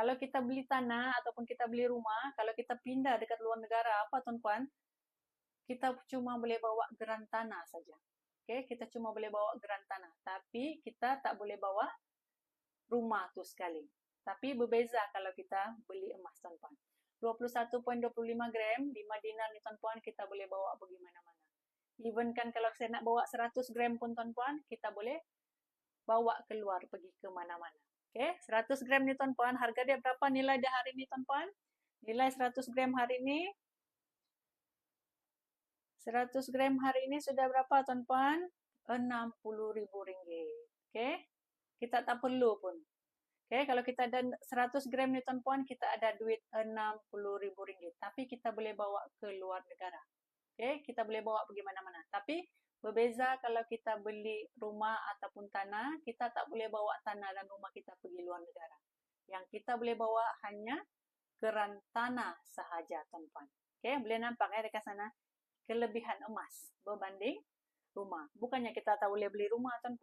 Kalau kita beli tanah ataupun kita beli rumah, kalau kita pindah dekat luar negara, apa tuan-puan? Kita cuma boleh bawa geran tanah saja. Okay, kita cuma boleh bawa geran tanah. Tapi kita tak boleh bawa rumah tu sekali. Tapi berbeza kalau kita beli emas tuan-puan. 21.25 gram di Madinah ni tuan-puan kita boleh bawa pergi mana-mana. Even kan kalau saya nak bawa 100 gram pun tuan-puan, kita boleh bawa keluar pergi ke mana-mana. Okay, 100 gram ni tuan-puan, harga dia berapa nilai dia hari ni tuan-puan? Nilai 100 gram hari ni. 100 gram hari ni sudah berapa tuan-puan? RM60,000. Okay, kita tak perlu pun. Okay, kalau kita ada 100 gram ni tuan-puan, kita ada duit RM60,000. Tapi kita boleh bawa ke luar negara. Okay, kita boleh bawa pergi mana-mana. Tapi berbeza kalau kita beli rumah ataupun tanah, kita tak boleh bawa tanah dan rumah kita pergi luar negara. Yang kita boleh bawa hanya keran tanah sahaja, tuan-tuan. Okay, boleh nampak ya dekat sana kelebihan emas berbanding rumah. Bukannya kita tak boleh beli rumah, tuan-tuan.